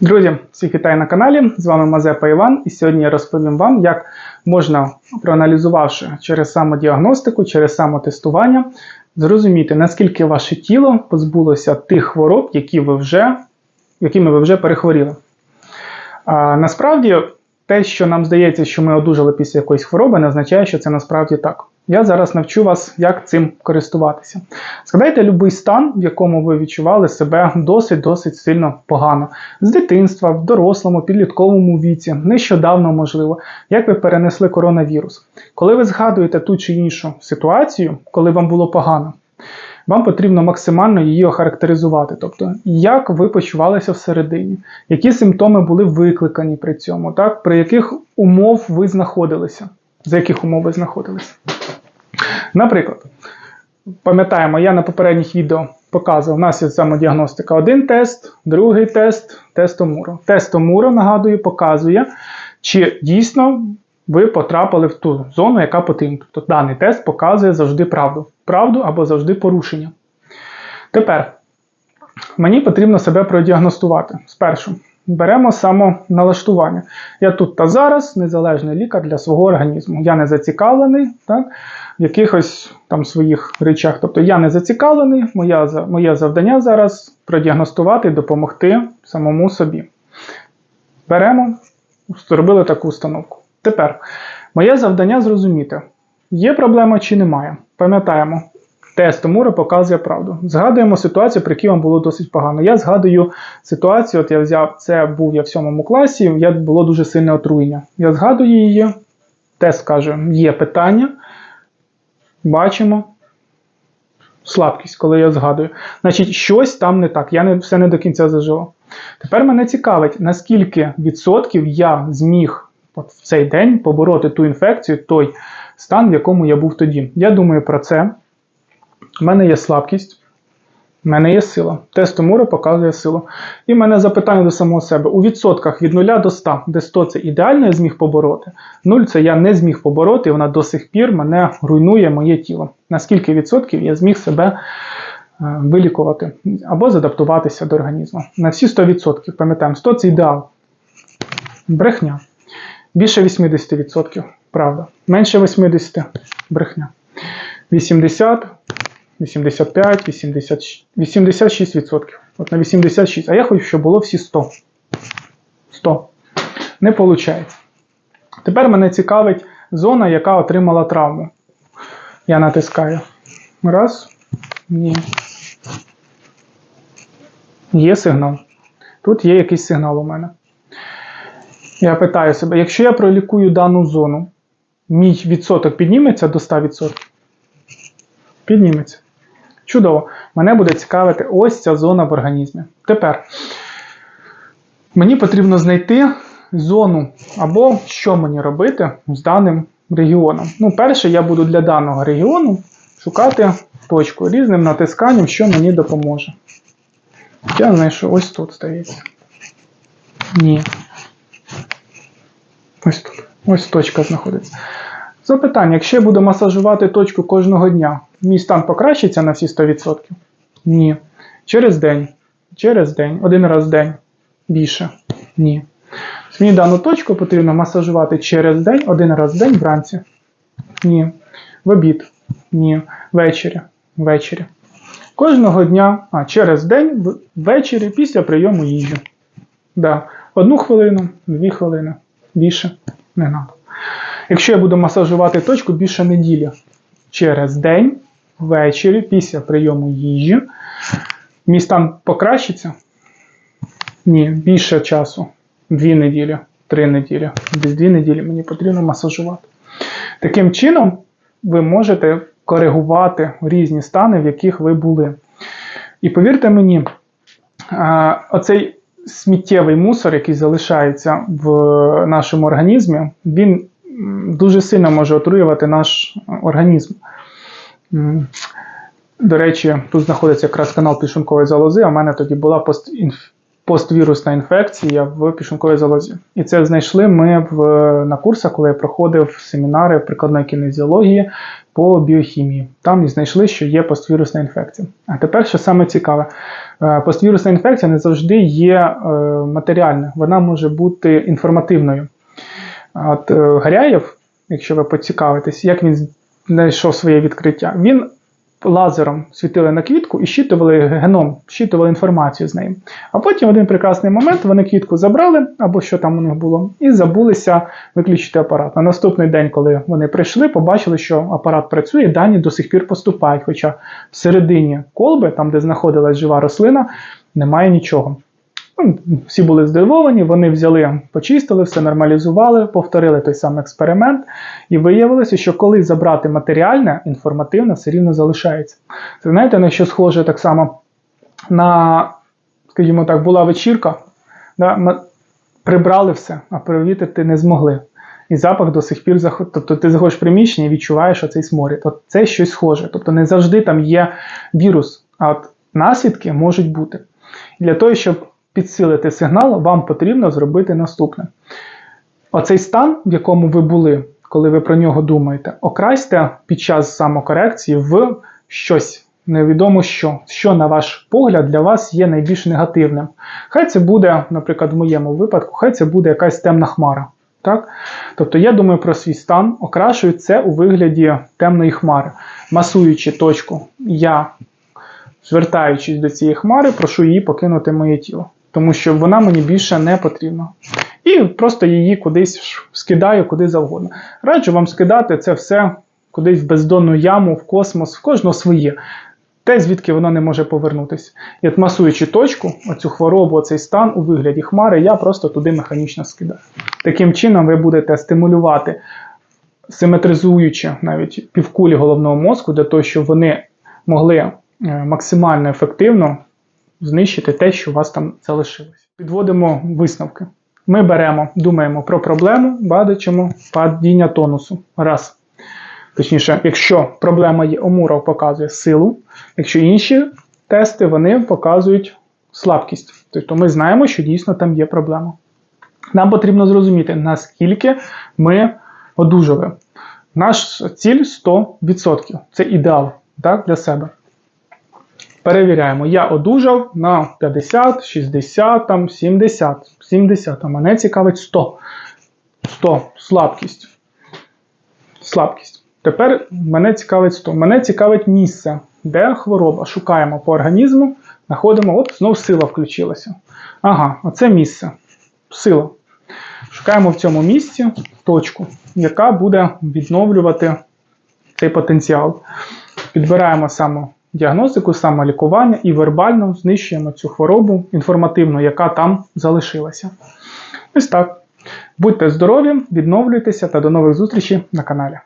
Друзі, всіх вітаю на каналі. З вами Мазепа Іван, і сьогодні я розповім вам, як можна, проаналізувавши через самодіагностику, через самотестування, зрозуміти, наскільки ваше тіло позбулося тих хвороб, які ви вже, якими ви вже перехворіли. А, насправді, те, що нам здається, що ми одужали після якоїсь хвороби, не означає, що це насправді так. Я зараз навчу вас, як цим користуватися. Згадайте будь-який стан, в якому ви відчували себе досить-досить сильно погано. З дитинства, в дорослому, підлітковому віці, нещодавно, можливо, як ви перенесли коронавірус. Коли ви згадуєте ту чи іншу ситуацію, коли вам було погано, вам потрібно максимально її охарактеризувати. Тобто, як ви почувалися всередині, які симптоми були викликані при цьому, так? при яких умов ви знаходилися, за яких умов ви знаходилися. Наприклад, пам'ятаємо, я на попередніх відео показував, у нас є самодіагностика. Один тест, другий тест, тест Омуро. Тест Омуро, нагадую, показує, чи дійсно ви потрапили в ту зону, яка потрібна. Тобто даний тест показує завжди правду. Правду або завжди порушення. Тепер мені потрібно себе продіагностувати. Спершу беремо самоналаштування. Я тут та зараз незалежний лікар для свого організму. Я не зацікавлений так, в якихось там своїх речах. Тобто я не зацікавлений, моя, моє завдання зараз продіагностувати допомогти самому собі. Беремо, зробили таку установку. Тепер, моє завдання зрозуміти, є проблема чи немає. Пам'ятаємо, тест Мура показує правду. Згадуємо ситуацію, при якій вам було досить погано. Я згадую ситуацію, от я взяв, це був я в сьомому класі, я було дуже сильне отруєння. Я згадую її, тест каже, є питання. Бачимо. Слабкість, коли я згадую. Значить, щось там не так, я не, все не до кінця заживав. Тепер мене цікавить, наскільки відсотків я зміг от в цей день побороти ту інфекцію, той стан, в якому я був тоді. Я думаю про це. У мене є слабкість, в мене є сила. Тест Мура показує силу. І в мене запитання до самого себе: у відсотках від 0 до 100, де 100 це ідеально я зміг побороти, 0 це я не зміг побороти, і вона до сих пір мене руйнує моє тіло. Наскільки відсотків я зміг себе е, вилікувати або задаптуватися до організму? На всі 100%, пам'ятаємо, 100 це ідеал. Брехня. Більше 80%, правда. Менше 80% брехня. 80, 85, 80, 86%. От на 86. А я хочу, щоб було всі 100. 100. Не виходить. Тепер мене цікавить зона, яка отримала травму. Я натискаю. Раз. Ні. Є сигнал. Тут є якийсь сигнал у мене. Я питаю себе, якщо я пролікую дану зону, мій відсоток підніметься до 100%? Підніметься. Чудово. Мене буде цікавити ось ця зона в організмі. Тепер мені потрібно знайти зону або що мені робити з даним регіоном. Ну, перше, я буду для даного регіону шукати точку різним натисканням, що мені допоможе. Я знайшов ось тут здається. Ні. Ось тут. Ось точка знаходиться. Запитання: якщо я буду масажувати точку кожного дня, мій стан покращиться на всі 100%? Ні. Через день. Через день. Один раз в день. Більше. Ні. Мені дану точку потрібно масажувати через день, один раз в день вранці. Ні. В обід. Ні. Ввечері. Ввечері. Кожного дня, а через день, ввечері після прийому їжі. Да. Одну хвилину, дві хвилини. Більше не треба. Якщо я буду масажувати точку більше неділі через день, ввечері, після прийому їжі, мій стан покращиться? Ні, більше часу. Дві неділі, три неділі. Десь дві неділі мені потрібно масажувати. Таким чином, ви можете коригувати різні стани, в яких ви були. І повірте мені, оцей сміттєвий мусор, який залишається в нашому організмі, він дуже сильно може отруювати наш організм. До речі, тут знаходиться якраз канал підшумкової залози, а в мене тоді була поствірусна інфекція в пішунковій залозі. І це знайшли ми в, на курсах, коли я проходив семінари прикладної кінезіології по біохімії. Там і знайшли, що є поствірусна інфекція. А тепер, що саме цікаве, е, поствірусна інфекція не завжди є е, матеріальна, вона може бути інформативною. От е, Гаряєв, якщо ви поцікавитесь, як він знайшов своє відкриття, він лазером світили на квітку і щитували геном, щитували інформацію з нею. А потім в один прекрасний момент вони квітку забрали, або що там у них було, і забулися виключити апарат. На наступний день, коли вони прийшли, побачили, що апарат працює, дані до сих пір поступають. Хоча всередині колби, там де знаходилась жива рослина, немає нічого. Ну, Всі були здивовані, вони взяли, почистили, все нормалізували, повторили той самий експеримент, і виявилося, що коли забрати матеріальне, інформативне все рівно залишається. Це знаєте, на що схоже так само на, скажімо так, була вечірка, да, прибрали все, а перевірити не змогли. І запах до сих пір заходить. Тобто ти заходиш в приміщення і відчуваєш оцей сморід. От це щось схоже. Тобто не завжди там є вірус, а от наслідки можуть бути. Для того, щоб підсилити сигнал, вам потрібно зробити наступне. Оцей стан, в якому ви були, коли ви про нього думаєте, окрасьте під час самокорекції в щось. Невідомо що, що, на ваш погляд, для вас є найбільш негативним. Хай це буде, наприклад, в моєму випадку, хай це буде якась темна хмара. Так? Тобто я думаю про свій стан, окрашую це у вигляді темної хмари. Масуючи точку, я, звертаючись до цієї хмари, прошу її покинути моє тіло, тому що вона мені більше не потрібна. І просто її кудись скидаю куди завгодно. Раджу вам скидати це все кудись в бездонну яму, в космос, в кожного своє. Те, звідки воно не може повернутися. І от масуючи точку, оцю хворобу, оцей стан у вигляді хмари, я просто туди механічно скидаю. Таким чином, ви будете стимулювати, симетризуючи навіть півкулі головного мозку, для того, щоб вони могли е, максимально ефективно знищити те, що у вас там залишилось. Підводимо висновки. Ми беремо, думаємо про проблему, бачимо падіння тонусу. Раз. Точніше, якщо проблема є, Омуров показує силу, якщо інші тести вони показують слабкість. Тобто ми знаємо, що дійсно там є проблема. Нам потрібно зрозуміти, наскільки ми одужали. Наш ціль 100%. Це ідеал так, для себе. Перевіряємо, я одужав на 50, 60, там, 70. 70, а мене цікавить 100. 100 слабкість. Слабкість. Тепер мене цікавить 100. Мене цікавить місце, де хвороба. Шукаємо по організму, знаходимо, от знов сила включилася. Ага, оце місце. Сила. Шукаємо в цьому місці точку, яка буде відновлювати цей потенціал. Підбираємо саме діагностику, самолікування і вербально знищуємо цю хворобу інформативну, яка там залишилася. Ось так. Будьте здорові, відновлюйтеся та до нових зустрічей на каналі.